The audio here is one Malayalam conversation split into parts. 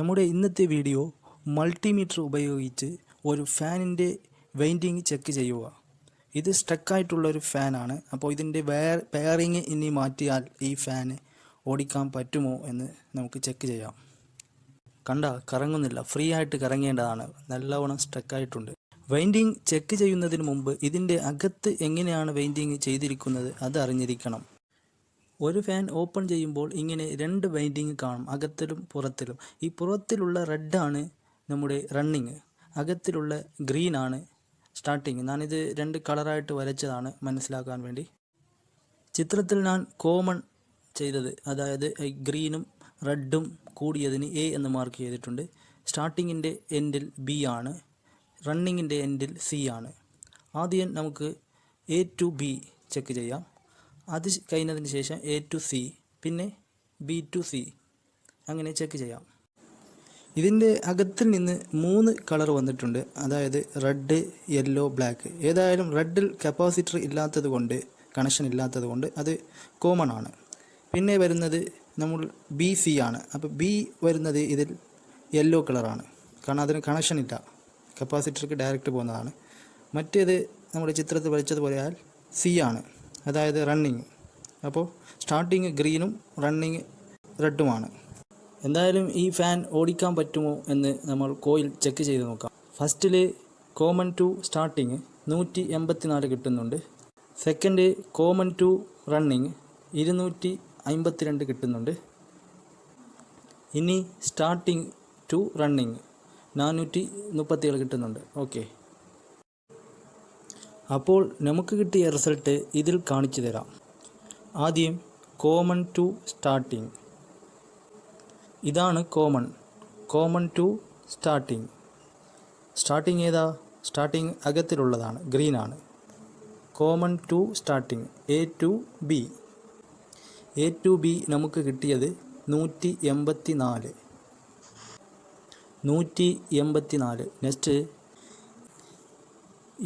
നമ്മുടെ ഇന്നത്തെ വീഡിയോ മൾട്ടിമീറ്റർ ഉപയോഗിച്ച് ഒരു ഫാനിന്റെ വെയിന്റിങ് ചെക്ക് ചെയ്യുക. ഇത് സ്റ്റക്കായിട്ടുള്ള ഒരു ഫാനാണ് അപ്പോൾ ഇതിന്റെ വയർ പെയറിങ് ഇനി മാറ്റിയാൽ ഈ ഫാന് ഓടിക്കാൻ പറ്റുമോ എന്ന് നമുക്ക് ചെക്ക് ചെയ്യാം. കണ്ട കറങ്ങുന്നില്ല. ഫ്രീ ആയിട്ട് കറങ്ങേണ്ടതാണ്. നല്ലവണ്ണം സ്ട്രക്കായിട്ടുണ്ട് വെയിന്റിങ് ചെക്ക് ചെയ്യുന്നതിന് മുമ്പ് ഇതിന്റെ അകത്ത് എങ്ങനെയാണ് വെയിന്റിങ് ചെയ്തിരിക്കുന്നത് അത് അറിഞ്ഞിരിക്കണം. ഒരു ഫാൻ ഓപ്പൺ ചെയ്യുമ്പോൾ ഇങ്ങനെ രണ്ട് വൈൻഡിങ് കാണും അകത്തിലും പുറത്തിലും. ഈ പുറത്തിലുള്ള റെഡാണ് നമ്മുടെ റണ്ണിങ് അകത്തിലുള്ള ഗ്രീനാണ് സ്റ്റാർട്ടിങ് ഞാനിത് രണ്ട് കളറായിട്ട് വരച്ചതാണ് മനസ്സിലാക്കാൻ വേണ്ടി. ചിത്രത്തിൽ ഞാൻ കോമൺ ചെയ്തത് അതായത് ഗ്രീനും റെഡും കൂടിയതിന് എ എന്ന് മാർക്ക് ചെയ്തിട്ടുണ്ട്. സ്റ്റാർട്ടിങ്ങിന്റെ എൻഡിൽ ബി ആണ് റണ്ണിങ്ങിന്റെ എൻഡിൽ സി ആണ്. ആദ്യം നമുക്ക് എ ടു ബി ചെക്ക് ചെയ്യാം. അത് കഴിഞ്ഞതിന് ശേഷം എ ടു സി പിന്നെ ബി ടു സി അങ്ങനെ ചെക്ക് ചെയ്യാം. ഇതിന്റെ അകത്തിൽ നിന്ന് മൂന്ന് കളർ വന്നിട്ടുണ്ട്. അതായത് റെഡ് യെല്ലോ ബ്ലാക്ക് ഏതായാലും റെഡിൽ കപ്പാസിറ്റർ ഇല്ലാത്തത് കൊണ്ട് കണക്ഷൻ ഇല്ലാത്തത് കൊണ്ട് അത് കോമൺ ആണ്. പിന്നെ വരുന്നത് നമ്മൾ ബി സി ആണ്. അപ്പോൾ ബി വരുന്നത് ഇതിൽ യെല്ലോ കളറാണ് കാരണം അതിന് കണക്ഷൻ ഇല്ല. കപ്പാസിറ്റർക്ക് ഡയറക്റ്റ് പോകുന്നതാണ്. മറ്റേത് നമ്മുടെ ചിത്രത്തിൽ വരച്ചതുപോലെയാൽ സി ആണ്. അതായത് റണ്ണിങ് അപ്പോൾ സ്റ്റാർട്ടിങ് ഗ്രീനും റണ്ണിങ് റെഡുമാണ് എന്തായാലും ഈ ഫാൻ ഓടിക്കാൻ പറ്റുമോ എന്ന് നമ്മൾ കോയിൽ ചെക്ക് ചെയ്ത് നോക്കാം. ഫസ്റ്റിൽ കോമൺ ടു സ്റ്റാർട്ടിങ് നൂറ്റി എൺപത്തി നാല് കിട്ടുന്നുണ്ട്. സെക്കൻഡ് കോമൺ ടു റണ്ണിങ് ഇരുന്നൂറ്റി അമ്പത്തിരണ്ട് കിട്ടുന്നുണ്ട്. ഇനി സ്റ്റാർട്ടിങ് ടു റണ്ണിങ് നാനൂറ്റി മുപ്പത്തിയേഴ് കിട്ടുന്നുണ്ട്. ഓക്കെ അപ്പോൾ നമുക്ക് കിട്ടിയ റിസൾട്ട് ഇതിൽ കാണിച്ചു തരാം. ആദ്യം കോമൺ ടു സ്റ്റാർട്ടിങ് ഇതാണ് common common to starting starting ഏതാ? സ്റ്റാർട്ടിങ് അകത്തിലുള്ളതാണ് ഗ്രീനാണ് common to starting A to B A to B നമുക്ക് കിട്ടിയത് നൂറ്റി എൺപത്തി നാല് നൂറ്റി എൺപത്തി നാല് നെക്സ്റ്റ്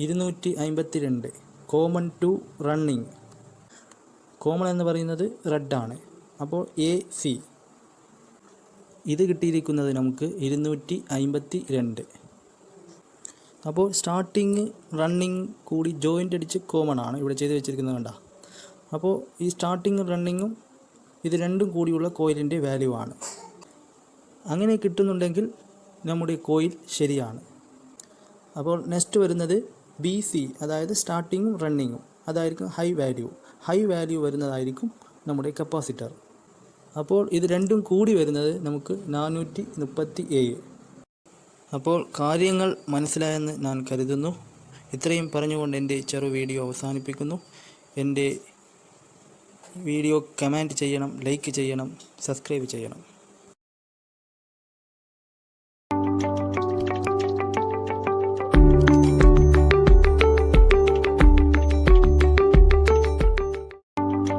ഇരുന്നൂറ്റി അമ്പത്തി രണ്ട് കോമൺ ടു റണ്ണിങ്. കോമൺ എന്ന് പറയുന്നത് റെഡാണ് അപ്പോൾ എ സി. ഇത് കിട്ടിയിരിക്കുന്നത് നമുക്ക് ഇരുന്നൂറ്റി അമ്പത്തി രണ്ട് അപ്പോൾ സ്റ്റാർട്ടിങ് റണ്ണിങ് കൂടി ജോയിന്റ് അടിച്ച് കോമൺ ആണ്. ഇവിടെ ചെയ്ത് വെച്ചിരിക്കുന്നത് കണ്ട. അപ്പോൾ ഈ സ്റ്റാർട്ടിങ് റണ്ണിങ്ങും ഇത് രണ്ടും കൂടിയുള്ള കോയിലിന്റെ വാല്യൂ ആണ്. അങ്ങനെ കിട്ടുന്നുണ്ടെങ്കിൽ നമ്മുടെ കോയിൽ ശരിയാണ്. അപ്പോൾ നെക്സ്റ്റ് വരുന്നത് ബി സി അതായത് സ്റ്റാർട്ടിങ്ങും റണ്ണിങ്ങും അതായിരിക്കും ഹൈ വാല്യൂ ഹൈ വാല്യൂ വരുന്നതായിരിക്കും നമ്മുടെ കപ്പാസിറ്റർ അപ്പോൾ ഇത് രണ്ടും കൂടി വരുന്നത് നമുക്ക് നാനൂറ്റി മുപ്പത്തി ഏഴ് അപ്പോൾ കാര്യങ്ങൾ മനസ്സിലായെന്ന് ഞാൻ കരുതുന്നു. ഇത്രയും പറഞ്ഞുകൊണ്ട് എന്റെ ചെറു വീഡിയോ അവസാനിപ്പിക്കുന്നു. എന്റെ വീഡിയോ കമന്റ് ചെയ്യണം ലൈക്ക് ചെയ്യണം സബ്സ്ക്രൈബ് ചെയ്യണം.